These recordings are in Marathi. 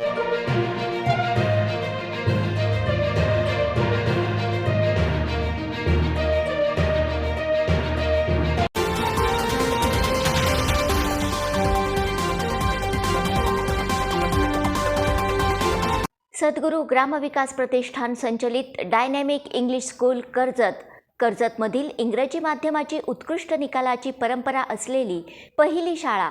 सद्गुरू ग्रामविकास प्रतिष्ठान संचलित डायनॅमिक इंग्लिश स्कूल कर्जत. कर्जतमधील इंग्रजी माध्यमाची उत्कृष्ट निकालाची परंपरा असलेली पहिली शाळा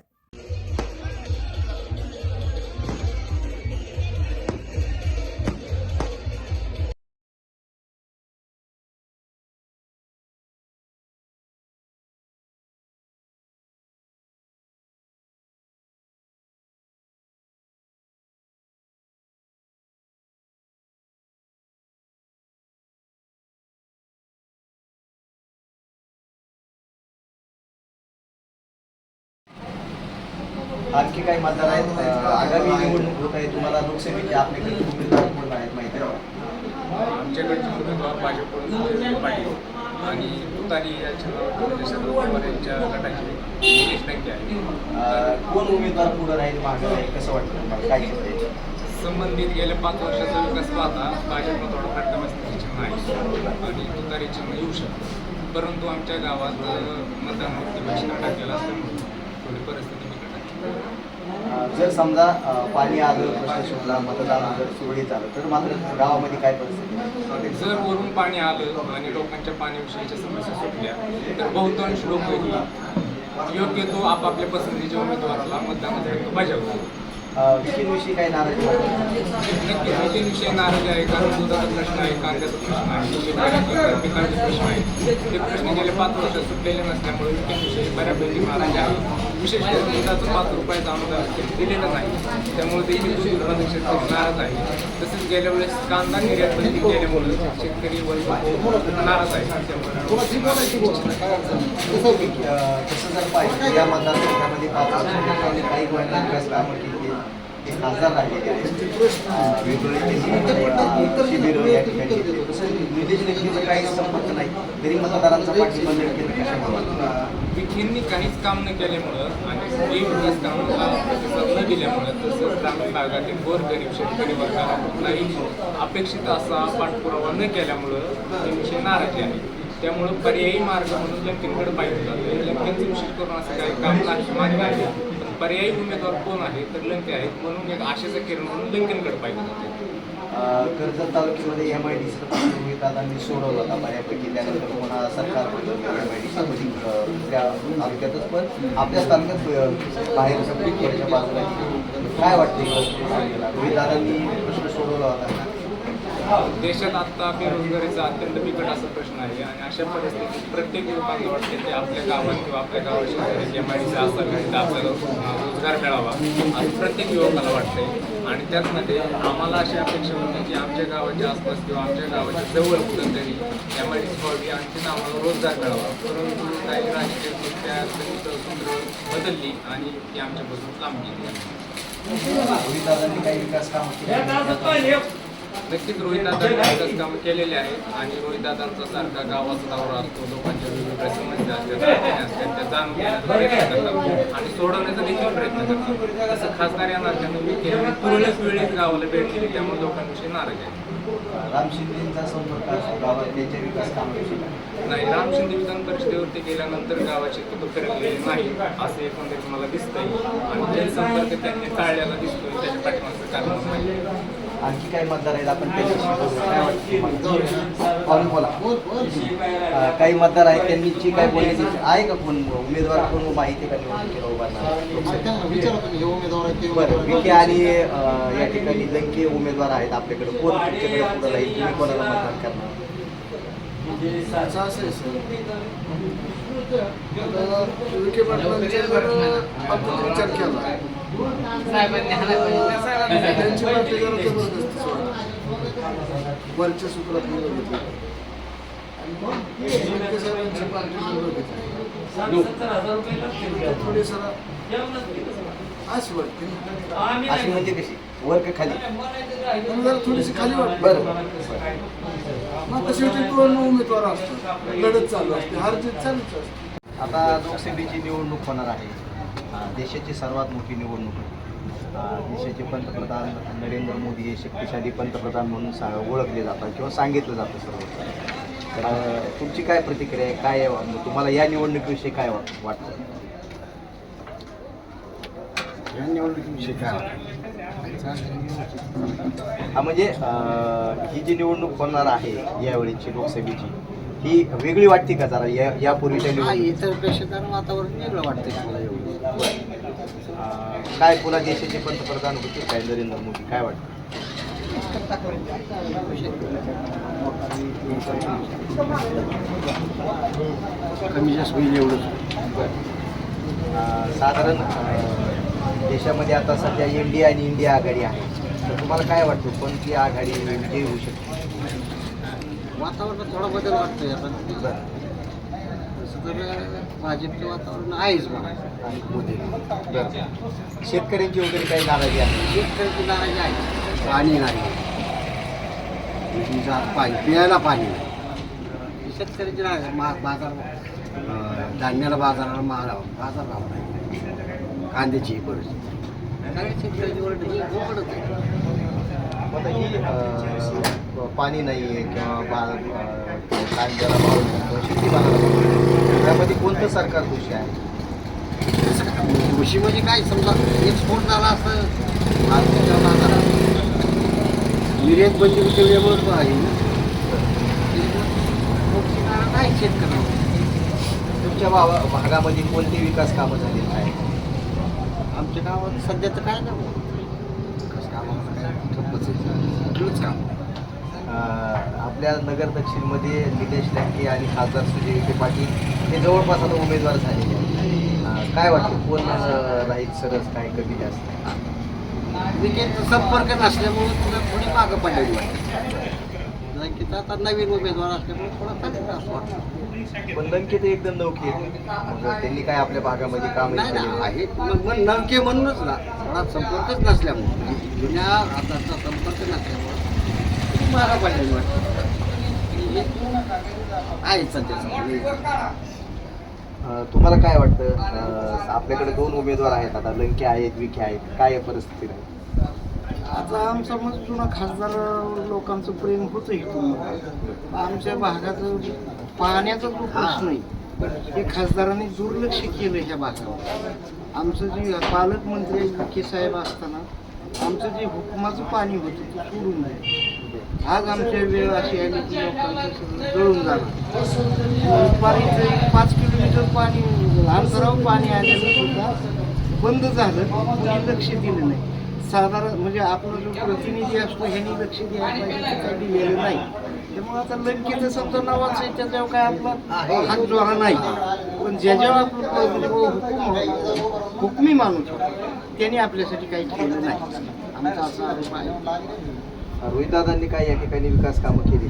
आणखी काही मतदार आहेत आगामी निवडणूक होत आहे तुम्हाला लोकसभेचे आपल्याकडे उमेदवार कोण आहेत माहिती आहे? आमच्याकडचे उमेदवार भाजपकडून पाटील आणि तुतारी यांच्या गटाचे निलेश टक्के आहे कोण उमेदवार पुढे राहील मागे राहील कसं वाटतं तुम्हाला? काय? संबंधित गेल्या पाच वर्षाचा विकास पाहता भाजपला थोडा फटका बसण्याची चिन्ह आहे आणि तुतारी चिन्ह येऊ शकतं. परंतु आमच्या गावात मतदान मुक्तीपेक्षा टाकलेला असल्यामुळे थोडी परिस्थिती जर समजा पाणी आलं प्रश्न सुटला मतदान जर सुरळीत झालं तर मात्र गावामध्ये काय परिस्थिती जर वरून पाणी आलं आणि लोकांच्या पाण्याविषयीच्या समस्या सुटल्या तर बहुतांश लोक योग्य तो आपापल्या पसंतीच्या उमेदवाराला मतदानाचा बजावतात विषयीविषयी काही नाराजी नक्की हा विषय नाराज आहे कारण दुधाचा प्रश्न आहे कांद्याचा प्रश्न आहे पिकांचे प्रश्न आहे. ते प्रश्न गेले पाच वर्षात सुटलेले नसल्यामुळे विषयी बऱ्यापैकी नाराज आहे. विशेष करून दुधाचं पाच रुपयाचं अनुदान दिलेलं नाही. त्यामुळे ते उत्पादक शेतकरी नाराज आहे. तसेच गेल्या वेळेस कांदा निर्यात बंदी केल्यामुळे शेतकरी वर्ग नाराज आहे त्यामुळे तसं जर पाहिजे या मतदारसंघामध्ये पाच काही गोष्टी कामं केली. खासदार शिबिरं या ठिकाणी निलेश लक्ष्मीचा काही संपर्क नाही तरी मतदारांचा पाठिंबा विखेंनी काहीच काम न केल्यामुळं आणि विकास कामाला प्रतिसाद न दिल्यामुळं तसंच ग्रामीण भागातील गोरगरीब शेतकरी वर्गाला कुठलाही अपेक्षित असा पाठपुरावा न केल्यामुळं ते विषय नाराजी आहे त्यामुळं पर्यायी मार्ग म्हणून लंकेनकडे पाहिजे जातं लंकेनचं विशेष करून असं काही काम नाही मान्य आहे पर्यायी उमेदवार कोण आहे तर लंके आहेत. म्हणून एक आशेचं किरण म्हणून लंकेनकडे पाहिजे जाते कर्जत तालुक्यामध्ये एम आय डी सी दादांनी सोडवला होता बऱ्यापैकी. त्यानंतर पुन्हा सरकार एम आय डी सी तालुक्यातच. पण आपल्याच तालुक्यात बाहेर सगळी बाजूला काय वाटते दादांनी प्रश्न सोडवला होता. देशात आता बेरोजगारीचा अत्यंत बिकट असा प्रश्न आहे. आणि अशा परिस्थितीत प्रत्येक युवकांना वाटते की आपल्या गावात किंवा आपल्या गावात शेजारी एम आय असावी आपल्याला रोजगार मिळावा असं प्रत्येक युवकाला वाटते आणि त्याचमध्ये आम्हाला अशी अपेक्षा होती की आमच्या गावाच्या आसपास किंवा आमच्या गावाच्या जवळ कुठंतरी एम आय डी व्हावी आणि तिथं आम्हाला रोजगार मिळावा. परंतु काही राजकीय सूत्र बदलली आणि ती आमच्यापासून काम केली काही विकास कामं केली? नक्कीच रोहितदादांनी विकास कामं केलेले आहेत आणि रोहितदादांचा सारखा गावाचा दौरा असतो लोकांच्या वेगवेगळ्या समस्या असतात अडचणी असतात त्या जाणून घेण्याचा प्रयत्न करतात आणि सोडवण्याचा देखील प्रयत्न करतात तसं खासदार या नात्यानं मी केली पूर्णच वेळेस गावाला भेट दिली त्यामुळे लोकांविषयी नाराज आहे. राम शिंदेचा संपर्क असतो गावात त्यांच्या विकास कामाविषयी? नाही राम शिंदे विधान परिषदेवरती गेल्यानंतर गावाचे तुक फिरकलेले नाही असं एकंदरीत मला दिसतंय. आणि जनसंपर्क त्यांनी टाळलेला दिसतोय त्याच्या पाठीमागचं कारण नाही आणखी काही मतदार आहेत आपण त्यांच्याशी काय वाटतं? बोला. काही मतदार आहेत त्यांनी काय बोलण्याची आहे का कोण उमेदवार? कोण माहिती आहे का निवडणुकीला उभारणार आहेत बरं विखे आणि या ठिकाणी लंके उमेदवार आहेत आपल्याकडे. कोण तुमच्याकडे पुढे राहील? तुम्ही कोणाला मतदान करणार असं असेल सर आता विखे पाटलांचे जर आपण विचार केला त्यांची पार्टी जरा जबरदस्त सोडा. वरच्या सूत्रात घेतली थोडी सर अशी वाटते. अशी म्हणजे कशी? वर का खाली? थोडीशी खाली वाटते. बरं. मग तसे दोन उमेदवार असतात लढत चालू असते. हार जीत चालूच असते. आता लोकसभेची निवडणूक होणार आहे. देशाची सर्वात मोठी निवडणूक आहे. देशाचे पंतप्रधान नरेंद्र मोदी हे शक्तिशाली पंतप्रधान म्हणून सा ओळखले जातात किंवा सांगितलं जातं सर्व. तर तुमची काय प्रतिक्रिया आहे? काय आहे? तुम्हाला या निवडणुकीविषयी काय वाट- वाटतं? या निवडणुकीविषयी काय? हा म्हणजे ही जी निवडणूक होणार आहे यावेळीची लोकसभेची ही वेगळी वाटते का जरा या यापूर्वीच्या निवडणूक इतरपेक्षा वातावरण वेगळं वाटतं मला एवढं. काय पुन्हा देशाचे पंतप्रधान होते काय नरेंद्र मोदी काय वाटतं? कमी जास्त होईल एवढंच. अं, साधारण देशामध्ये आता सध्या एन डी आणि इंडिया आघाडी आहे. तर तुम्हाला काय वाटतं कोणती आघाडी विजयी होऊ शकते? वातावरणात थोडा बदल वाटतोय आता. तसं तर भाजपचं वातावरण आहेच मला मोदी. बरं. शेतकऱ्यांची वगैरे काही नाराजी आहे? शेतकऱ्याची नाराजी आहे. पाणी नाही. विहिरीचं पाणी पियाला पाणी नाही. शेतकऱ्याची नाराजी मा बाजार अं, धान्याला बाजाराला मा बाजार भाव नाही. कांद्याची ही परिस्थिती. शेतकऱ्याची ही उघडच आहे मग आता ही अं, पाणी नाही आहे किंवा बा कांद्याला भाव नाही नाही. त्यामध्ये कोणतं सरकार दोषी आहे? कृषी म्हणजे काय? समजा एक्सपोर्ट झाला असं भारताच्या बाजारात. निर्यात बंदी ठेवल्यामुळे तो आहे ना. लोकची नाराज आहे शेतकऱ्यांवर तुमच्या भावा भागामध्ये कोणते विकास कामं झालेली आहे आमच्या गावात सध्या तर काय? कुठलंच काम. अं, आपल्या नगर दक्षिणमध्ये निलेश लंके आणि खासदार सुजय विखे पाटील हे जवळपास आता उमेदवार झालेले आहेत. अं, काय वाटतं? कोण राहील सरस? काय कमी जास्त? विकेंडचा संपर्क नसल्यामुळे तुला थोडी मागं पडलेली वाटते. लंकेचा आता नवीन उमेदवार असल्यामुळे थोडा कमी त्रास वाटतो. पण लंके ते एकदम. मग त्यांनी काय आपल्या भागामध्ये काम नाही ना आहे? मग मग नमके म्हणूनच ना थोडा संपर्कच नसल्यामुळे जुन्या आताचा संपर्क नसल्यामुळे पडलेली वाटते आहे सध्या तुम्हाला काय वाटतं? आपल्याकडे दोन उमेदवार आहेत आता लंके आहेत विखे आहेत. काय परिस्थिती? राहील आता आमचा मग जुना खासदार लोकांचं प्रेम होतं इथून. आमच्या भागात पाण्याचा जो प्रश्न आहे. हे खासदारांनी दुर्लक्ष केलं ह्या भागावर. आमचं जे पालकमंत्री विखे साहेब असताना आमचं जे हुकमाचं पाणी होतं ते सोडून नाही आज आमच्या वेळ अशी आली की लोकांचं जळून जाणार. पाणीचं एक पाच किलोमीटर पाणी अंतरावर पाणी आल्याचं सुद्धा बंद झालं लक्ष दिलं नाही. साधारण म्हणजे आपला जो प्रतिनिधी असतो ह्यांनी लक्ष द्यायला पाहिजे काही दिलेलं नाही. त्यामुळे आता लंकेचं समजा नावाचं आहे त्याच्यावर काय आपला हात जोरा नाही. पण ज्याच्यावर आपलं प्रतिनिधी हुकूम हुकमी माणूस त्यांनी आपल्यासाठी काही केलं नाही. आमचा असा आरोप आहे. रोहितदादांनी काय या ठिकाणी विकास कामं केली?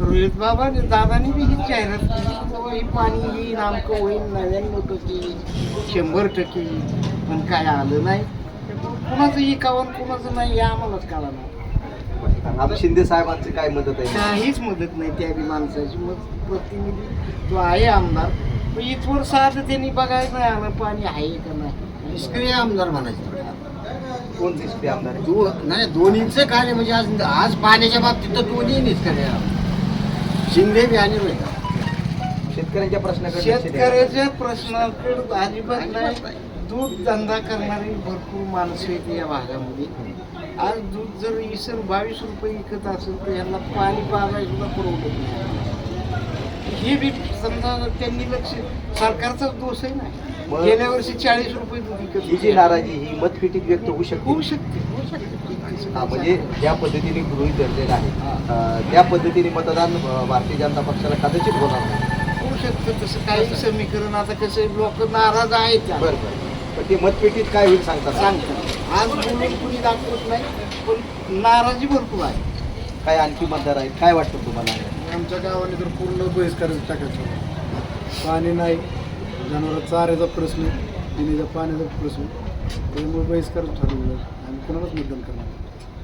रोहित बाबा दादानी बी ही जाहिरात केली हे पाणी येईल आमकं होईल नव्याण्णव टक्के शंभर टक्के पण काय आलं नाही. कुणाचं एकावन्न कुणाचं नाही हे आम्हालाच कळा नाही आता शिंदे साहेबांची काय मदत आहे? काहीच मदत नाही त्या बी माणसाची. मग प्रतिनिधी जो आहे आमदार. पण इथवर साधं त्यांनी बघायला नाही आलं पाणी आहे का नाही. निष्क्रिय आमदार म्हणायचं कोण दिसते आमदार आहे? दो नाही दोन्हीचं कार्य म्हणजे आज आज पाण्याच्या बाबतीत तर दोन्ही निष्क्रिय शिंदे बी आणि रोहित शेतकऱ्यांच्या प्रश्नाकडे लक्ष द्या. शेतकऱ्याच्या प्रश्नाकडे अजिबात नाही. दूध धंदा करणारी भरपूर माणसं आहेत या भागामध्ये. आज दूध जर इसर बावीस रुपये विकत असेल तर यांना पाणी पाजायला सुद्धा परवडत नाही. हे बी समजा त्यांनी लक्ष सरकारचाच दोष आहे ना. गेल्या वर्षी चाळीस रुपये दूध विकत ही जी. नाराजी ही मतपेटीत व्यक्त होऊ शकते. होऊ शकते होऊ शकते. हा, म्हणजे ज्या पद्धतीने गृहीत धरलेलं आहे त्या पद्धतीने मतदान भारतीय जनता पक्षाला कदाचित होणार नाही. होऊ शकतं तसं काही समीकरण आता कसं लोक नाराज आहेत. बरं बरं. पण ते मतपेटीत काय होईल सांगतात सांगतात आज बोलून कुणी दाखवत नाही पण नाराजी भरपूर आहे. काय आणखी मतदार आहेत? काय वाटतं तुम्हाला? आमच्या गावाने तर पूर्ण बहिष्कारच टाकायचं. पाणी नाही जनावर चाऱ्याचा प्रश्न पिण्याच्या पाण्याचा प्रश्न त्यामुळे बहिष्कार ठरवलं आम्ही कोणालाच मतदान करणार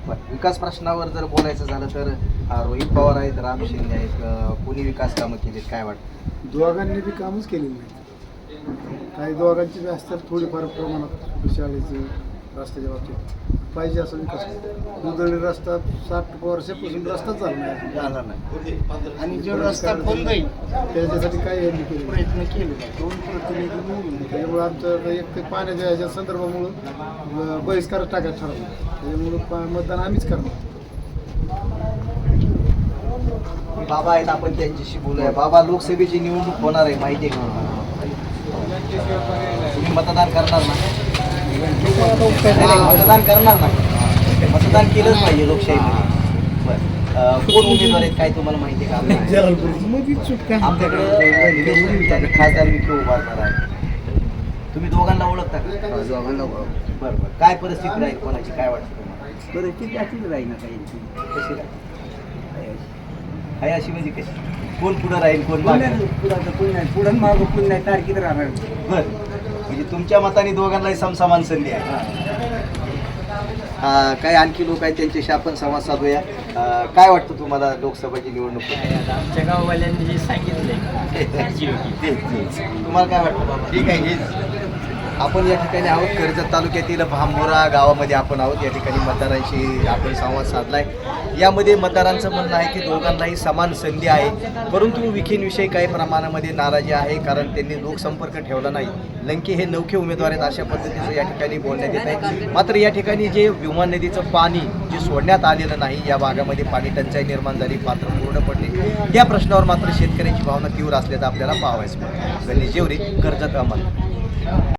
बरं. विकास प्रश्नावर जर बोलायचं झालं तर अं, रोहित पवार आहेत राम शिंदे आहेत अं, कोणी विकास कामं केलीत? काय वाटतं? दोघांनी बी कामच केलेली नाही काही दोघांची बी असतात थोडीफार प्रमाणात शाळेचं रस्त्याच्या बाबतीत. पाहिजे असं विकास दुधळी रस्ता साठ वर्षापासून रस्ताच झाला नाही झालं नाही. आणि जो रस्ता बंद आहे त्याच्यासाठी काय यांनी केले प्रयत्न केले दोन प्रतिनिधी त्याच्यामुळे आमचं एक ते पाण्याच्या ह्याच्या संदर्भामुळं बहिष्कार टाकायचं ठरवलं. त्याच्यामुळं पा- मतदान आम्हीच करणार. बाबा आहेत आपण त्यांच्याशी बोलूया. बाबा लोकसभेची निवडणूक होणार आहे माहिती आहे का? तुम्ही मतदान करणार ना? मतदान करणार ना. मतदान केलंच पाहिजे लोकशाहीमध्ये. कोण उमेदवार आहेत काय तुम्हाला माहिती आहे का? काय आमच्याकडे खासदार विखे उभारणार आहे तुम्ही दोघांना ओळखता का? दोघांना बरं बरं. काय परिस्थिती राहील कोणाची? काय वाटतं परिस्थिती अशीच राहील ना काही. कशी राहील? आहे अशी म्हणजे कशी? कोण पुढं राहील कोण मागं? पुन्हा पुढं मागं पुन्हा तारखेत राहणार. बरं. म्हणजे तुमच्या मताने दोघांनाही समसमान संधी आहे. हा, काही आणखी लोक आहेत त्यांच्याशी आपण संवाद साधूया. अं, काय वाटतं तुम्हाला लोकसभेची निवडणूक? आमच्या गाववाल्यांनी जे सांगितले तुम्हाला काय वाटतं बाबा? ठीक आहे हेच. आपण या ठिकाणी आहोत. कर्जत तालुक्यातील भांबोरा गावामध्ये आपण आहोत. या ठिकाणी मतदारांशी आपण संवाद साधलाय. यामध्ये मतदारांचं म्हणणं आहे की दोघांनाही समान संधी आहे. परंतु विखेंविषयी काही प्रमाणामध्ये नाराजी आहे कारण त्यांनी लोकसंपर्क ठेवला नाही. लंके हे नौखे उमेदवार आहेत अशा पद्धतीचं या ठिकाणी बोलण्यात येत आहे. मात्र या ठिकाणी जे विमान नदीचं पाणी जे सोडण्यात आलेलं नाही या भागामध्ये पाणी टंचाई निर्माण झाली पात्र पूर्ण पडली. या प्रश्नावर मात्र शेतकऱ्यांची भावना तीव्र असल्याचं आपल्याला पाहावयास गणेश जेवरी कर्जत अहमद.